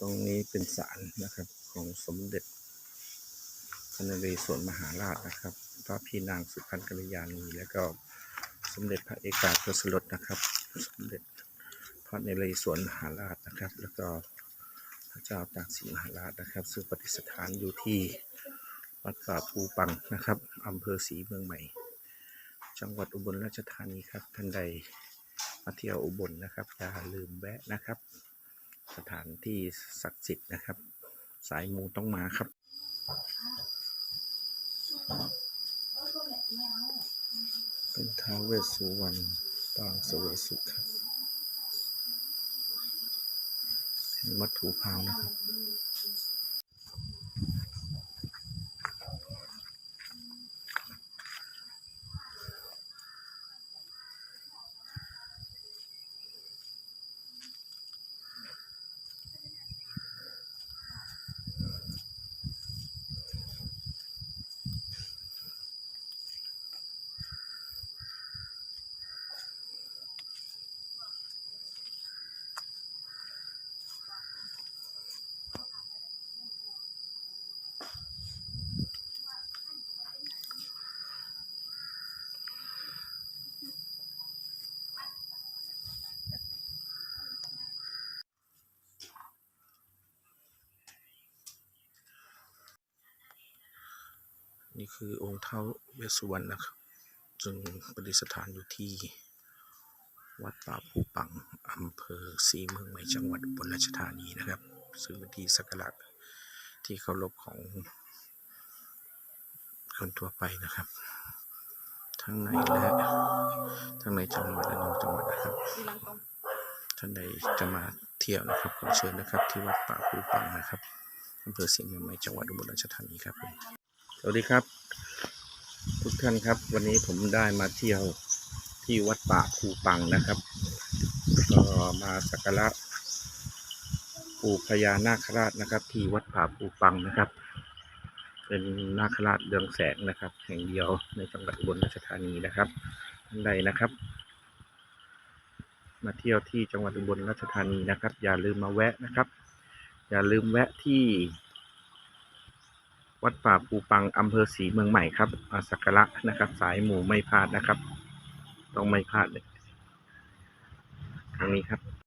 ตรงนี้เป็นศาลนะครับของสมเด็จพระนเรศวรมหาราชนะครับ พระพี่นางสุพรรณกัลยาณีแล้วก็สมเด็จพระเอกาทศรสนะครับ สมเด็จพระนเรศวรมหาราชนะครับ แล้วก็พระเจ้าตากสินมหาราชนะครับ ซึ่งประดิษฐานอยู่ที่วัดป่าภูปังนะครับอำเภอศรีเมืองใหม่ จังหวัดอุบลราชธานีครับท่านใดมาเที่ยวอุบลนะครับอย่าลืมแวะนะครับ ถานที่ศักดิ์สิทธิ์นะครับ สายมูต้องมาครับเป็นท้าวเวสสุวรรณปางเสวยสุขครับวัตถุพาวนะครับ นี่คือองค์เท้าเวสสุวรรณนะครับจึงประดิษฐานอยู่ที่วัดป่าภูปังอำเภอศรีเมืองใหม่จังหวัดอุบลราชธานีนะครับ ซึ่งเป็นที่สักการะที่เคารพของคนทั่วไปนะครับ ทั้งในและทั้งในจังหวัดและนอกจังหวัดนะครับ ท่านใดจะมาเที่ยวนะครับขอเชิญนะครับที่วัดป่าภูปังนะครับอำเภอศรีเมืองใหม่จังหวัดอุบลราชธานีครับ สวัสดีครับ ทุกท่านครับ วันนี้ผมได้มาเที่ยวที่วัดป่าภูปังนะครับ ก็มาสักการะปู่พญานาคราชนะครับ ที่วัดป่าภูปังนะครับ เป็นนาคราชเรืองแสงนะครับ แห่งเดียวในจังหวัดอุบลราชธานีนะครับท่านใดนะครับ มาเที่ยวที่จังหวัดอุบลราชธานีนะครับ อย่าลืมมาแวะนะครับ อย่าลืมแวะที่ วัดป่าภูปังอำเภอศรีเมืองใหม่ครับอาสักการะนะครับ สายหมู่ไม่พลาดนะครับ ต้องไม่พลาดเลยทางนี้ครับ